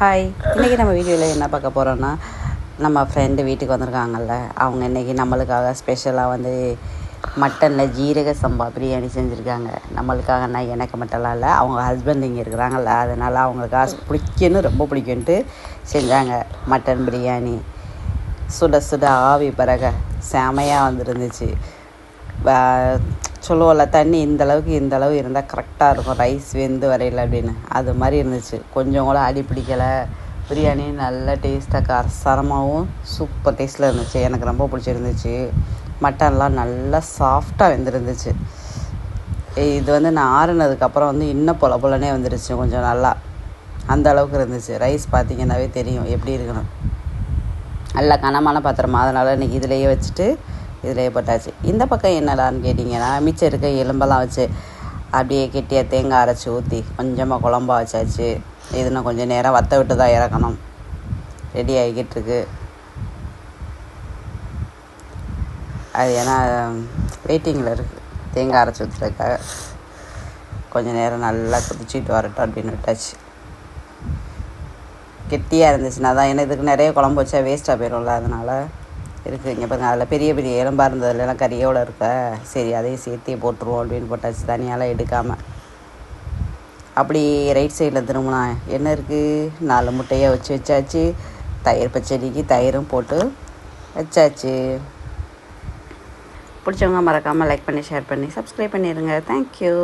Hi இன்றைக்கி நம்ம வீடியோவில் என்ன பார்க்க போகிறோன்னா நம்ம ஃப்ரெண்டு வீட்டுக்கு வந்திருக்காங்கல்ல. அவங்க இன்றைக்கி நம்மளுக்காக ஸ்பெஷலாக வந்து மட்டனில் ஜீரக சம்பா பிரியாணி செஞ்சுருக்காங்க. நம்மளுக்காக எனக்கு மட்டும்லாம் இல்லை அவங்க ஹஸ்பண்ட் இங்கே இருக்கிறாங்கல்ல. அதனால் அவங்களுக்காக பிடிக்குன்னு ரொம்ப பிடிக்குன்ட்டு செஞ்சாங்க மட்டன் பிரியாணி. சுட சுட ஆவி பிறக செமையாக வந்துருந்துச்சு. சொல்லுவோம்ல தண்ணி இந்த அளவுக்கு இந்த அளவு இருந்தால் கரெக்டாக இருக்கும் ரைஸ் வெந்து வரையில் அப்படின்னு. அது மாதிரி இருந்துச்சு. கொஞ்சம் கூட அடி பிடிக்கலை. பிரியாணி நல்ல டேஸ்ட்டாக கரசரமாகவும் சூப்பர் டேஸ்ட்டில் இருந்துச்சு. எனக்கு ரொம்ப பிடிச்சிருந்துச்சு. மட்டன்லாம் நல்லா சாஃப்டாக வெந்திருந்துச்சு. இது வந்து நான் ஆறுனதுக்கப்புறம் வந்து இன்னும் பொல பொலனே வந்துருச்சு கொஞ்சம் நல்லா. அந்த அளவுக்கு இருந்துச்சு. ரைஸ் பார்த்தீங்கன்னாவே தெரியும் எப்படி இருக்கணும். நல்லா கனமான பாத்திரமா. அதனால் இன்றைக்கி இதிலேயே வச்சுட்டு இதிலே போட்டாச்சு இந்த பக்கம் என்னடான்னு கேட்டிங்கன்னா மிச்சம் இருக்க எலும்பெல்லாம் வச்சு அப்படியே கெட்டியாக தேங்காய் அரைச்சி ஊற்றி கொஞ்சமாக குழம்பா வச்சாச்சு. இதுன்னு கொஞ்சம் நேரம் வத்த விட்டு தான் இறக்கணும். ரெடி ஆகிக்கிட்டு இருக்கு. அது ஏன்னா வெயிட்டிங்கில் இருக்குது தேங்காய் அரைச்சி ஊற்றுறதுக்காக கொஞ்சம் நேரம் நல்லா குதிச்சுட்டு வரட்டும் அப்படின்னு விட்டாச்சு. கெட்டியாக இருந்துச்சுன்னா தான் ஏன்னா இதுக்கு நிறைய குழம்பு வச்சா வேஸ்ட்டாக போயிடும்ல அதனால் இருக்குது இங்கே பாருங்கள் அதில் பெரிய பெரிய எலும்பாக இருந்ததுலாம் கறியோடு இருக்க? சரி அதையும் சேர்த்தே போட்டுருவோம் அப்படின்னு போட்டாச்சு. தனியாலாம் எடுக்காமல் அப்படி ரைட் சைடில் திரும்பினா என்ன இருக்குது நாலு முட்டையை வச்சு வச்சாச்சு. தயிர் பச்சடிக்கு தயிரும் போட்டு வச்சாச்சு. பிடிச்சவங்க மறக்காமல் லைக் பண்ணி ஷேர் பண்ணி சப்ஸ்கிரைப் பண்ணிடுங்க தேங்க்யூ